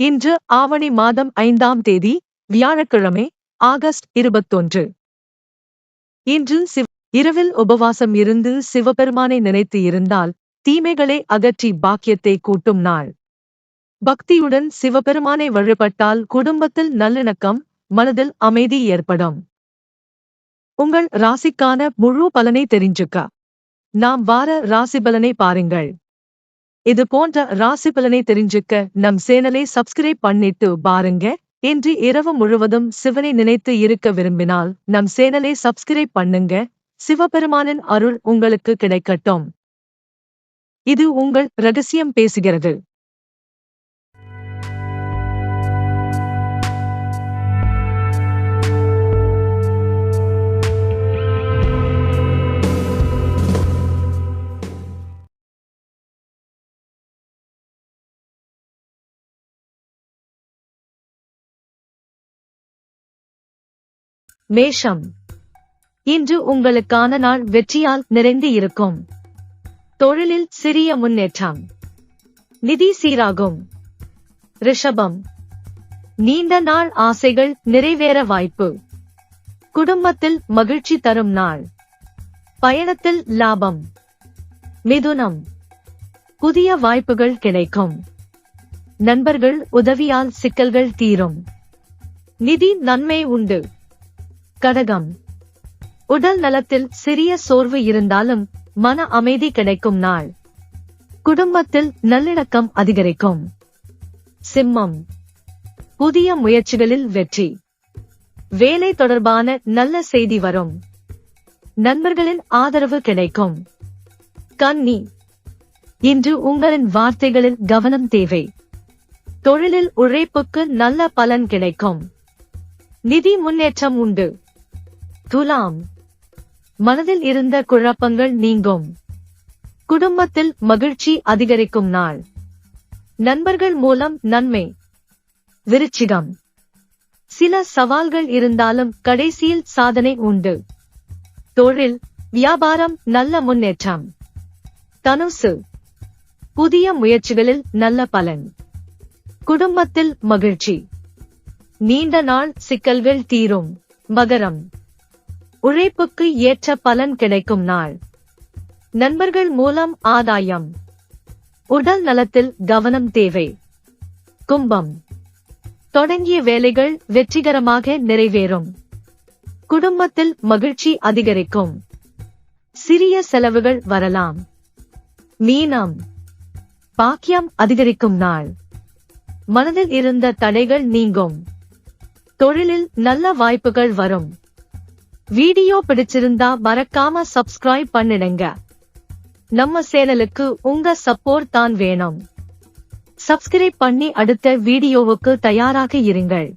இன்று ஆவணி மாதம் ஐந்தாம் தேதி வியாழக்கிழமை ஆகஸ்ட் இருபத்தொன்று. இன்று சிவ இரவில் உபவாசம் இருந்து சிவபெருமானை நினைத்து இருந்தால் தீமைகளை அகற்றி பாக்கியத்தை கூட்டும் நாள். பக்தியுடன் சிவபெருமானை வழிபட்டால் குடும்பத்தில் நல்லிணக்கம் மனதில் அமைதி ஏற்படும். உங்கள் ராசிக்கான முழு பலனை தெரிஞ்சுக்க. நாம் வார ராசி பலனை பாருங்கள். இது போன்ற ராசி பலனை தெரிஞ்சுக்க நம் சேனலை சப்ஸ்கிரைப் பண்ணிட்டு பாருங்க. இன்று இரவு முழுவதும் சிவனை நினைத்து இருக்க விரும்பினால் நம் சேனலை சப்ஸ்கிரைப் பண்ணுங்க. சிவபெருமானின் அருள் உங்களுக்கு கிடைக்கட்டும். இது உங்கள் ரகசியம் பேசுகிறது. மேஷம். இன்று உங்களுக்கான நாள் வெற்றியால் நிறைந்து இருக்கும். தொழிலில் சிறிய முன்னேற்றம். நிதி சீராகும். ரிஷபம். நீண்ட நாள் ஆசைகள் நிறைவேற வாய்ப்பு. குடும்பத்தில் மகிழ்ச்சி தரும் நாள். பயணத்தில் லாபம். மிதுனம். புதிய வாய்ப்புகள் கிடைக்கும். நண்பர்கள் உதவியால் சிக்கல்கள் தீரும். நிதி நன்மை உண்டு. கடகம். உடல் நலத்தில் சிறிய சோர்வு இருந்தாலும் மன அமைதி கிடைக்கும் நாள். குடும்பத்தில் நல்லிணக்கம் அதிகரிக்கும். சிம்மம். புதிய முயற்சிகளில் வெற்றி. வேலை தொடர்பான நல்ல செய்தி வரும். நண்பர்களின் ஆதரவு கிடைக்கும். கன்னி. இன்று உங்களின் வார்த்தைகளில் கவனம் தேவை. தொழிலில் உழைப்புக்கு நல்ல பலன் கிடைக்கும். நிதி முன்னேற்றம் உண்டு. துலாம். மனதில் இருந்த குழப்பங்கள் நீங்கும். குடும்பத்தில் மகிழ்ச்சி அதிகரிக்கும் நாள். நண்பர்கள் மூலம் நன்மை. விருச்சிகம். சில சவால்கள் இருந்தாலும் கடைசியில் சாதனை உண்டு. தொழில் வியாபாரம் நல்ல முன்னேற்றம். தனுசு. புதிய முயற்சிகளில் நல்ல பலன். குடும்பத்தில் மகிழ்ச்சி. நீண்ட நாள் சிக்கல்கள் தீரும். மகரம். உழைப்புக்கு ஏற்ற பலன் கிடைக்கும் நாள். நண்பர்கள் மூலம் ஆதாயம். உடல் நலத்தில் கவனம் தேவை. கும்பம். தொடங்கிய வேலைகள் வெற்றிகரமாக நிறைவேறும். குடும்பத்தில் மகிழ்ச்சி அதிகரிக்கும். சிறிய செலவுகள் வரலாம். மீனம். பாக்கியம் அதிகரிக்கும் நாள். மனதில் இருந்த தடைகள் நீங்கும். தொழிலில் நல்ல வாய்ப்புகள் வரும். வீடியோ பிடிச்சிருந்தா மறக்காம சப்ஸ்கிரைப் பண்ணிடுங்க. நம்ம சேனலுக்கு உங்க சப்போர்ட் தான் வேணும். சப்ஸ்கிரைப் பண்ணி அடுத்த வீடியோவுக்கு தயாராக இருங்கள்.